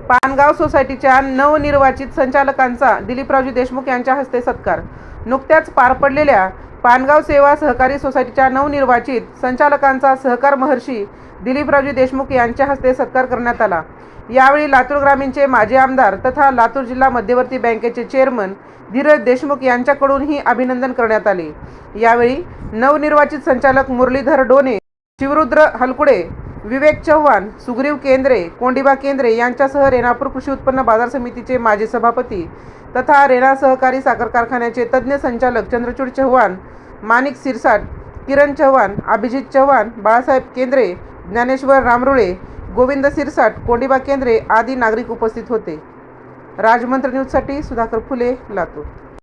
पानगाव सोसायटीच्या नवनिर्वाचित संचालकांचा दिलीपरावजी देशमुख यांच्या हस्ते सत्कार. नुकत्याच पार पडलेल्या पानगाव सेवा सहकारी सोसायटीच्या नवनिर्वाचित संचालकांचा सहकार महर्षी दिलीपरावजी देशमुख यांच्या हस्ते सत्कार करण्यात आला. यावेळी लातूर ग्रामीणचे माजी आमदार तथा लातूर जिल्हा मध्यवर्ती बँकेचे चेअरमन धीरज देशमुख यांच्याकडूनही अभिनंदन करण्यात आले. यावेळी नवनिर्वाचित संचालक मुरलीधर डोने शिवरुद्र हलकुडे विवेक चव्हाण सुग्रीव केंद्रे कोंडिबा केंद्रे यांच्यासह रेणापूर कृषी उत्पन्न बाजार समितीचे माजी सभापती तथा रेणा सहकारी साखर कारखान्याचे तज्ज्ञ संचालक चंद्रचूड चव्हाण माणिक सिरसाट किरण चव्हाण अभिजित चव्हाण बाळासाहेब केंद्रे ज्ञानेश्वर रामरुळे गोविंद सिरसाट कोंडिबा केंद्रे आदी नागरिक उपस्थित होते. राजमंत्र न्यूजसाठी सुधाकर फुले लातूर.